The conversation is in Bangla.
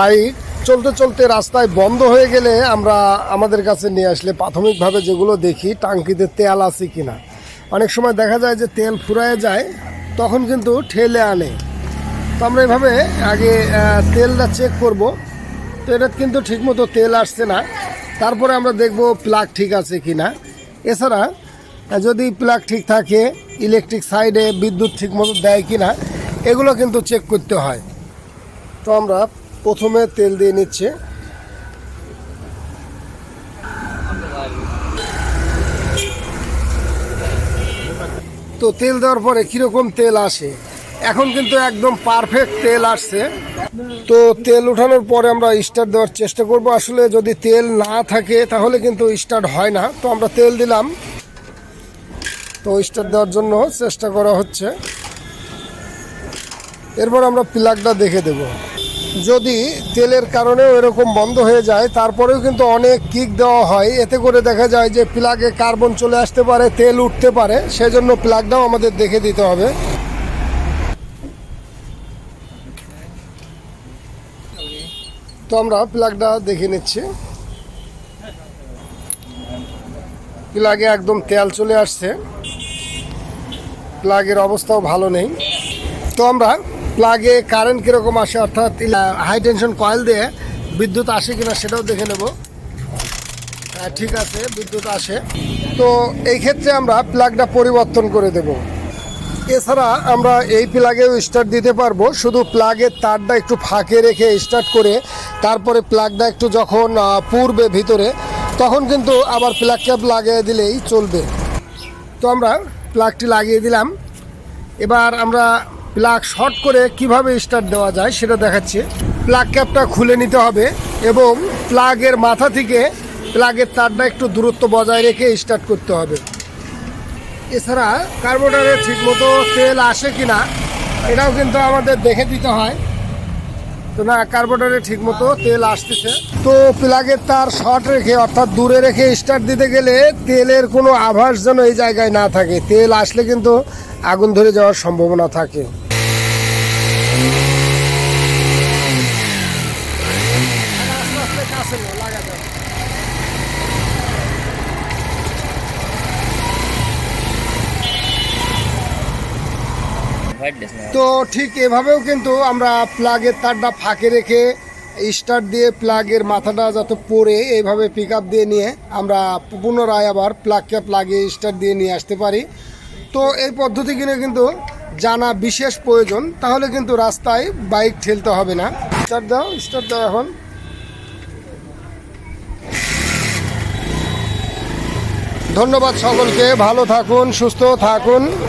বাইক চলতে চলতে রাস্তায় বন্ধ হয়ে গেলে আমরা আমাদের কাছে নিয়ে আসলে প্রাথমিকভাবে যেগুলো দেখি, টাঙ্কিতে তেল আছে কি না অনেক সময় দেখা যায় যে তেল ফুরায় যায়, তখন কিন্তু ঠেলে আনে। তো আমরা এভাবে আগে তেলটা চেক করব। তো এটা কিন্তু ঠিকমতো তেল আসছে না। তারপরে আমরা দেখব প্লাগ ঠিক আছে কি না এছাড়া যদি প্লাগ ঠিক থাকে ইলেকট্রিক সাইডে বিদ্যুৎ ঠিকমতো দেয় কিনা, এগুলো কিন্তু চেক করতে হয়। তো আমরা প্রথমে তেল দিয়ে নিচ্ছে। তো তেল দেওয়ার পরে কীরকম তেল আসে? এখন কিন্তু একদম পারফেক্ট তেল আসছে। তো তেল ওঠানোর পরে আমরা স্টার্ট দেওয়ার চেষ্টা করব। আসলে যদি তেল না থাকে, তাহলে কিন্তু স্টার্ট হয় না। তো আমরা তেল দিলাম। তো স্টার্ট দেওয়ার জন্য চেষ্টা করা হচ্ছে। এরপর আমরা প্লাগটা দেখে দেব। যদি তেলের কারণেও এরকম বন্ধ হয়ে যায়, তারপরেও কিন্তু অনেক কিক দেওয়া হয়। এতে করে দেখা যায় যে প্লাগে কার্বন চলে আসতে পারে, তেল উঠতে পারে। সেজন্য প্লাগটাও আমাদের দেখে দিতে হবে। তো আমরা প্লাগটা দেখে নিচ্ছি। প্লাগে একদম তেল চলে আসছে। প্লাগের অবস্থাও ভালো নেই। তো আমরা প্লাগে কারেন্ট কীরকম আসে অর্থাৎ হাই টেনশন কয়েল দিয়ে বিদ্যুৎ আসে কিনা সেটাও দেখে নেব। হ্যাঁ, ঠিক আছে বিদ্যুৎ আসে। তো এই ক্ষেত্রে আমরা প্লাগটা পরিবর্তন করে দেব। এছাড়া আমরা এই প্লাগেও স্টার্ট দিতে পারব শুধু প্লাগের তারটা একটু ফাঁকে রেখে স্টার্ট করে তারপরে প্লাগটা একটু যখন পূর্বে ভিতরে তখন কিন্তু আবার প্লাগ ক্যাপ লাগিয়ে দিলেই চলবে। তো আমরা প্লাগটি লাগিয়ে দিলাম। এবার আমরা প্লাগ শর্ট করে কীভাবে স্টার্ট দেওয়া যায় সেটা দেখাচ্ছি। প্লাগ ক্যাপটা খুলে নিতে হবে এবং প্লাগের মাথা থেকে প্লাগের তারটা একটু দূরত্ব বজায় রেখে স্টার্ট করতে হবে। এছাড়া কার্বোটারে ঠিকমতো তেল আসে কি না এটাও কিন্তু আমাদের দেখে দিতে হয়। তো না কার্বোটারে ঠিকমতো তেল আসতেছে। তো প্লাগের তার শর্ট রেখে অর্থাৎ দূরে রেখে স্টার্ট দিতে গেলে তেলের কোনো আভাস যেন এই জায়গায় না থাকে। তেল আসলে কিন্তু আগুন ধরে যাওয়ার সম্ভাবনা থাকে। তো ঠিক এভাবেও কিন্তু আমরা প্লাগের তারটা ফাঁকে রেখে স্টার্ট দিয়ে প্লাগের মাথাটা যাতে পরে এইভাবে পিক দিয়ে নিয়ে আমরা পুনরায় আবার প্লাগকে প্লাগে স্টার্ট দিয়ে নিয়ে আসতে পারি। তো এই পদ্ধতি কিনে কিন্তু জানা বিশেষ প্রয়োজন, তাহলে কিন্তু রাস্তায় বাইক ঠেলতে হবে না। স্টার্ট দাও স্টার্ট দাও এখন। ধন্যবাদ সকলকে, ভালো থাকুন, সুস্থ থাকুন।